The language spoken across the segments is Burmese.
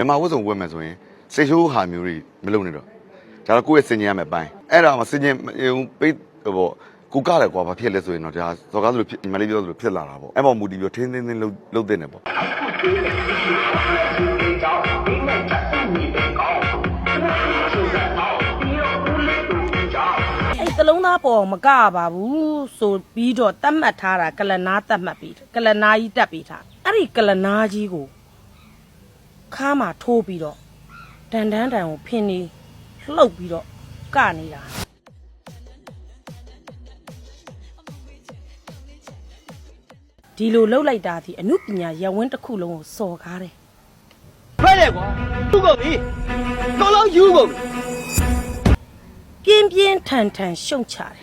မြန်မာဝတ်စုံဝတ်မယ်ဆိုရင်စိတ်ဆိုးဟာမျိုးတွေမလုပ်နဲ့တော့ဒါတော့ကိုယ့်ရဲ့စင်ကျင်ရမယ်ပိုင်းအဲ့ဒါမှစင်ကျင်ဟိုပိတ်ဟိုပေါ့ကိုကလည်းကွာဘာဖြစ်လဲဆိုရင်တော့ဒါစော်ကားသလိုဖြစ်ညီမလေးပြောသလိုဖြစ်လာတာပေါ့အဲ့ပေါ်မူတည်ပြီးတော့ထင်းထင်းထင်းလှုပ်လှုပ်တဲ့နေပေါ့အဲ့သလုံးသားပေါ်မကပါဘူးဆိုပြီးတော့တတ်မှတ်ထားတာကလနာတတ်မှတ်ပြီးကလနာကြီးတက်ပြီးထားအဲ့ဒီကလနာကြီးကို ခါမှာထိုးပြီးတော့ဒန်ဒန်တန်ကိုဖင်းနေလှုပ်ပြီးတော့ကနေတာဒီလိုလှုပ်လိုက်တာဒီအမှုပညာရဝင်းတစ်ခုလုံးကိုစော်ကားတယ်ဖဲတယ်ကွာသူ့ကုန်ပြီတော်လုံးယူကုန်ပြီပြင်းပြင်းထန်ထန်ရှုံချတယ်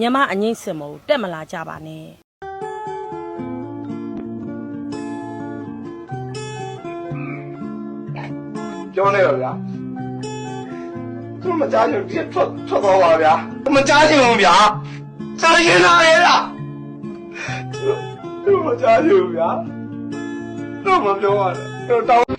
မြမအငိမ့်စင်မဟုတ်တက်မလာကြပါနဲ့ပြောနေတော့ဗျာသူမကြားချင်ပြထွက်ထွက်သွားပါဗျာမကြားချင်ဘူးဗျာစားရင်လာလေလားသူမကြားချင်ဘူးဗျာတော့မပြောရတော့တောင်း